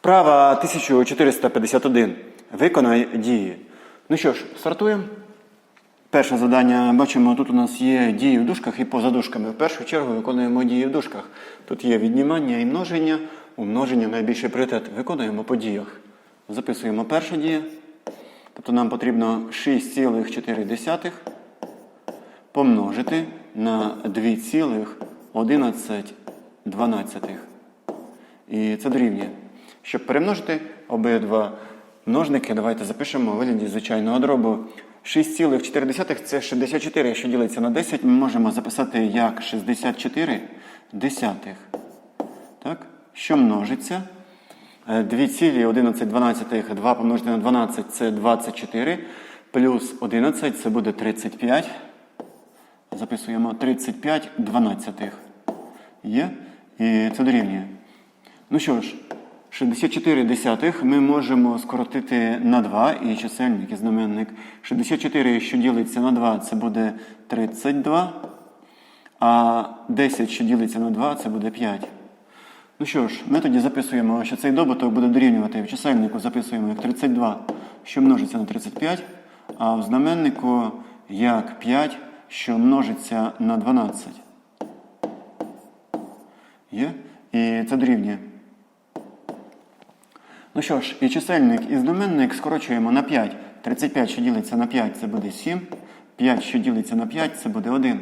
Вправа 1451. Виконай дії. Ну що ж, стартуємо. Перше завдання бачимо, тут у нас є дії в дужках і поза дужками. В першу чергу виконуємо дії в дужках. Тут є віднімання і множення. Умноження найбільший пріоритет. Виконуємо по діях. Записуємо перша дія. Тобто нам потрібно 6,4 помножити на 2,11. І це дорівнює. Щоб перемножити обидва множники, давайте запишемо у вигляді звичайного дробу. 6,4 це 64, якщо ділиться на 10, ми можемо записати як 64 десятих. Так? Що множиться? Е, 2,11, 2 помножити на 12 це 24, плюс 11 це буде 35. Записуємо 35 дванадцятих. Є? І це дорівнює. Ну що ж, 64 десятих ми можемо скоротити на 2 і чисельник і знаменник. 64, що ділиться на 2, це буде 32. А 10, що ділиться на 2, це буде 5. Ну що ж, ми тоді записуємо, що цей добуток буде дорівнювати. В чисельнику записуємо як 32, що множиться на 35, а в знаменнику як 5, що множиться на 12. Є? І це дорівнює. Ну що ж, і чисельник, і знаменник скорочуємо на 5. 35, що ділиться на 5, це буде 7. 5, що ділиться на 5, це буде 1.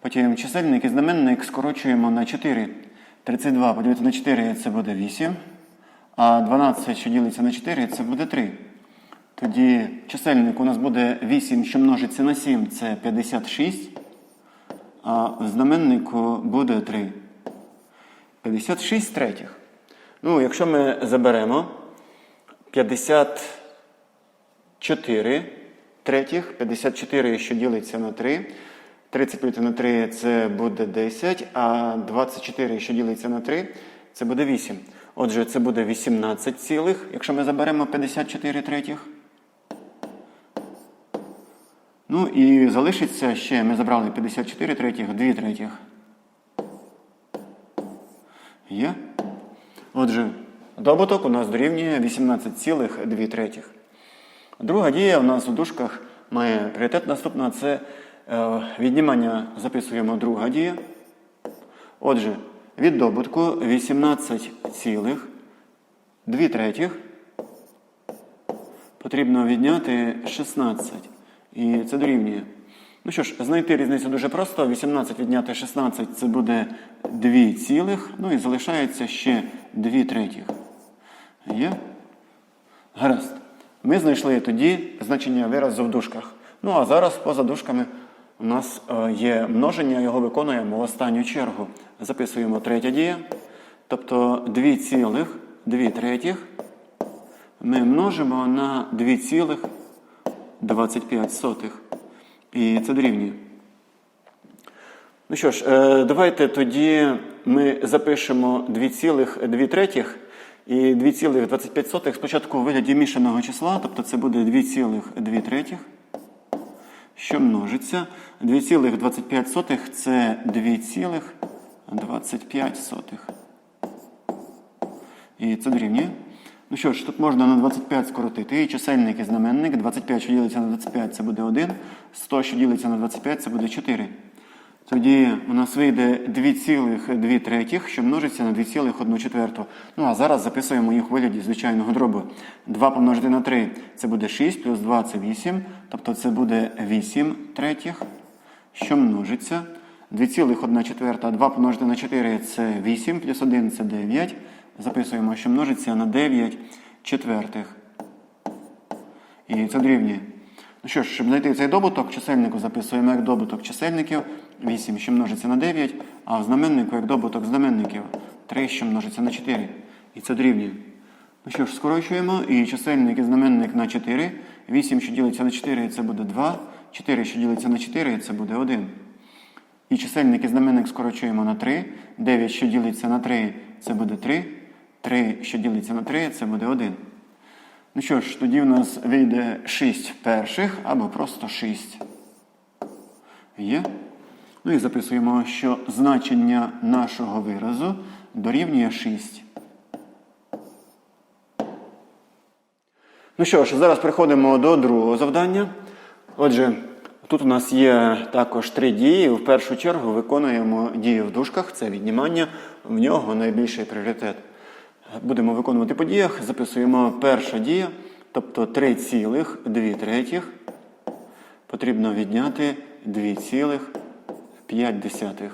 Потім чисельник і знаменник скорочуємо на 4. 32 поділити на 4 це буде 8. А 12, що ділиться на 4, це буде 3. Тоді чисельник у нас буде 8, що множиться на 7, це 56. А в знаменнику буде 3. 56 третіх. Ну, якщо ми заберемо 54 третіх, 54, що ділиться на 3. 30 поділити на 3 це буде 10, а 24, що ділиться на 3, це буде 8. Отже, це буде 18 цілих, якщо ми заберемо 54 третіх. Ну і залишиться ще, ми забрали 54 третіх, 2 третіх. Є? Отже, добуток у нас дорівнює 18,2 третіх. Друга дія у нас у дужках має пріоритет наступна це е, віднімання записуємо друга дія. Отже, від добутку 18,2 третіх потрібно відняти 16. І це дорівнює. Ну що ж, знайти різницю дуже просто. 18 відняти 16 це буде 2 цілих. Ну і залишається ще 2 третіх. Є? Гаразд. Ми знайшли тоді значення виразу в дужках. Ну а зараз поза дужками у нас е, є множення, його виконуємо в останню чергу. Записуємо третя дія. Тобто 2 цілих, 2 третіх ми множимо на 2,25. І це дорівнює. Ну що ж, е, давайте тоді ми запишемо 2,2 третіх і 2,25 спочатку у вигляді мішаного числа, тобто це буде 2,2 третіх, що множиться. 2,25 це 2,25. І це дорівнює. Ну що ж, тут можна на 25 скоротити. І чисельник і знаменник. 25, що ділиться на 25, це буде 1. 100, що ділиться на 25, це буде 4. Тоді у нас вийде 2,2 третіх, що множиться на 2,1 четверту. Ну а зараз записуємо їх у вигляді звичайного дробу. 2 помножити на 3 це буде 6, плюс 2 це 8. Тобто це буде 8 третіх, що множиться. 2,1 четверта, 2 помножити на 4 це 8, плюс 1 це 9. Записуємо, що множиться на 9 четвертих. І це дорівнює. Ну що ж, щоб знайти цей добуток, чисельнику записуємо як добуток чисельників 8, що множиться на 9, а в знаменнику як добуток знаменників 3, що множиться на 4. І це дорівнює. Ну що ж, скорочуємо, і чисельник і знаменник на 4. 8, що ділиться на 4, це буде 2. 4, що ділиться на 4, це буде 1. І чисельник і знаменник скорочуємо на 3. 9, що ділиться на 3, це буде 3. 3, що ділиться на 3, це буде 1. Ну що ж, тоді в нас вийде 6 перших або просто 6. Є? Ну і записуємо, що значення нашого виразу дорівнює 6. Ну що ж, зараз переходимо до другого завдання. Отже, тут у нас є також три дії. В першу чергу виконуємо дії в дужках, це віднімання, в нього найбільший пріоритет. Будемо виконувати по діях, записуємо перша дія, тобто 3,2 третіх. Потрібно відняти 2,5.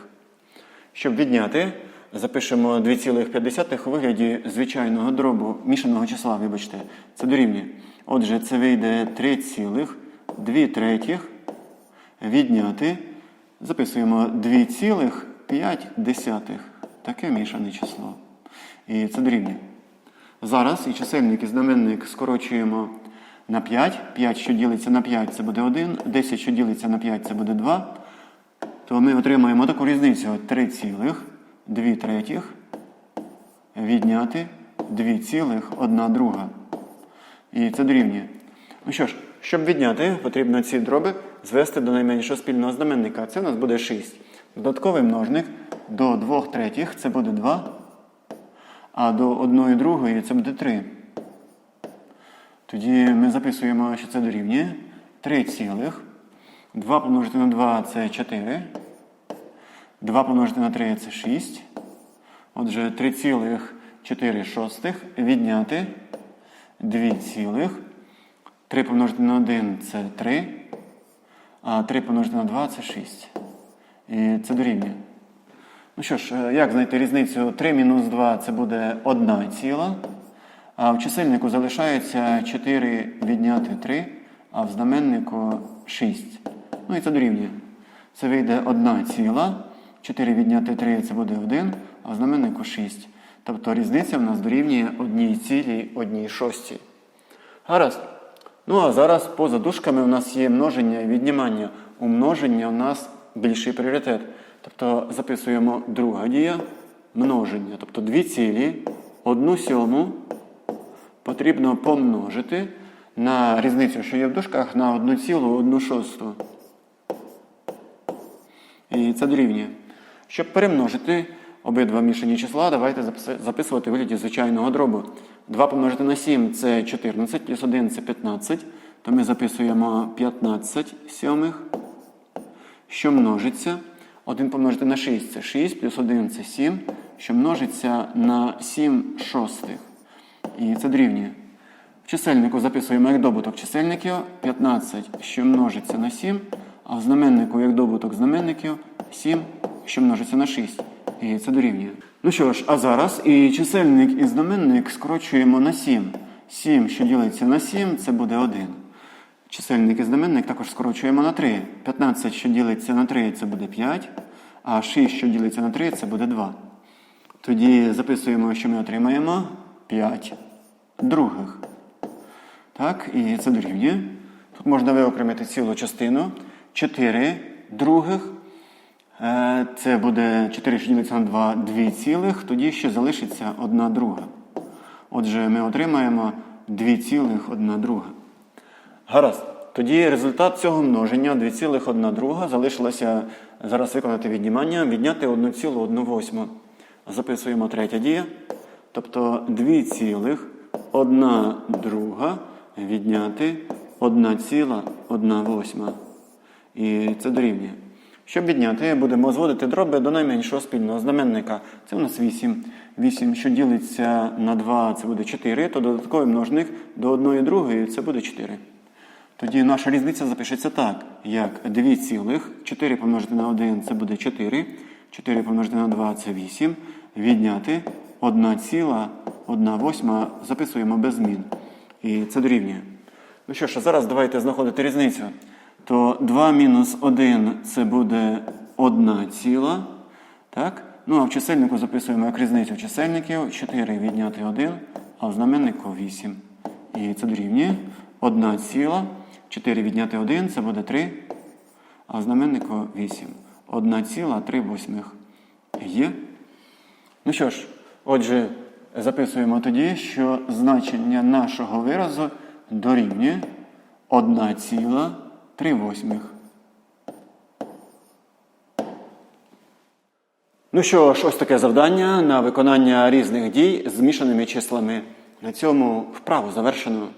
Щоб відняти, запишемо 2,5 у вигляді звичайного дробу, мішаного числа, вибачте, це дорівнює. Отже, це вийде 3,2 третіх. Відняти. Записуємо 2,5. Таке мішане число. І це дорівнює. Зараз і чисельник, і знаменник скорочуємо на 5. 5, що ділиться на 5, це буде 1. 10, що ділиться на 5, це буде 2. То ми отримаємо таку різницю 3,2 третіх відняти 2,1 друга. І це дорівнює. Ну що ж, щоб відняти, потрібно ці дроби звести до найменшого спільного знаменника. Це у нас буде 6. Додатковий множник до 2 третіх це буде 2. А до 1 другої це буде 3. Тоді ми записуємо, що це дорівнює 3 цілих. 2 помножити на 2 це 4. 2 помножити на 3 це 6. Отже, 3,4 шостих відняти 2 цілих. 3 помножити на 1 це 3. А 3 помножити на 2 це 6. І це дорівнює. Ну що ж, е, як знайти різницю 3 мінус 2 це буде 1 ціла. А в чисельнику залишається 4 відняти 3, а в знаменнику 6. Ну і це дорівнює. Це вийде 1 ціла. 4 відняти 3 це буде 1, а в знаменнику 6. Тобто різниця в нас дорівнює 1 цілій 1 шостій. Гаразд. Ну а зараз поза дужками у нас є множення і віднімання. У множення у нас більший пріоритет. Тобто записуємо друга дія множення. Тобто 2 цілі, 1 сьому потрібно помножити на різницю, що є в дужках, на 1 цілу 1 шосту. І це дорівнює. Щоб перемножити обидва мішані числа, давайте записувати в вигляді звичайного дробу. 2 помножити на 7 це 14, плюс 1 це 15. То ми записуємо 15 сьомих, що множиться. 1 помножити на 6 це 6, плюс 1 це 7, що множиться на 7 шостих. І це дорівнює. В чисельнику записуємо як добуток чисельників 15, що множиться на 7, а в знаменнику як добуток знаменників 7, що множиться на 6. І це дорівнює. Ну що ж, а зараз і чисельник, і знаменник скорочуємо на 7. 7, що ділиться на 7, це буде 1. Чисельник і знаменник також скорочуємо на 3. 15, що ділиться на 3, це буде 5, а 6, що ділиться на 3, це буде 2. Тоді записуємо, що ми отримаємо 5 других. Так, і це дорівнює. Тут можна виокремити цілу частину. 4 других. Е, Це буде 4, що ділиться на 2, 2 цілих. Тоді ще залишиться 1 друга. Отже, ми отримаємо 2 цілих 1 друга. Гаразд. Тоді результат цього множення 2,1 друга залишилося зараз виконати віднімання, відняти 1,1 Записуємо третя дія. Тобто 2,1 друга відняти 1,1 І це дорівнює. Щоб відняти, будемо зводити дроби до найменшого спільного знаменника. Це у нас 8. 8, що ділиться на 2, це буде 4, то додатковий множник до 1 другої це буде 4. Тоді наша різниця запишеться так, як 2 цілих, 4 помножити на 1 це буде 4, 4 помножити на 2 це 8, відняти 1 ціла, 1 восьма записуємо без змін. І це дорівнює. Ну що ж, зараз давайте знаходити різницю. То 2 мінус 1 це буде 1 ціла. Так? Ну а в чисельнику записуємо як різницю чисельників 4 відняти 1, а в знаменнику 8. І це дорівнює 1 ціла. 4 відняти 1 це буде 3, а знаменнику 8. 1 ціла 3 восьмих. Є. Ну що ж, отже, записуємо тоді, що значення нашого виразу дорівнює 1 ціла 3 восьмих. Ну що ж, ось таке завдання на виконання різних дій з змішаними числами. На цьому вправу завершено.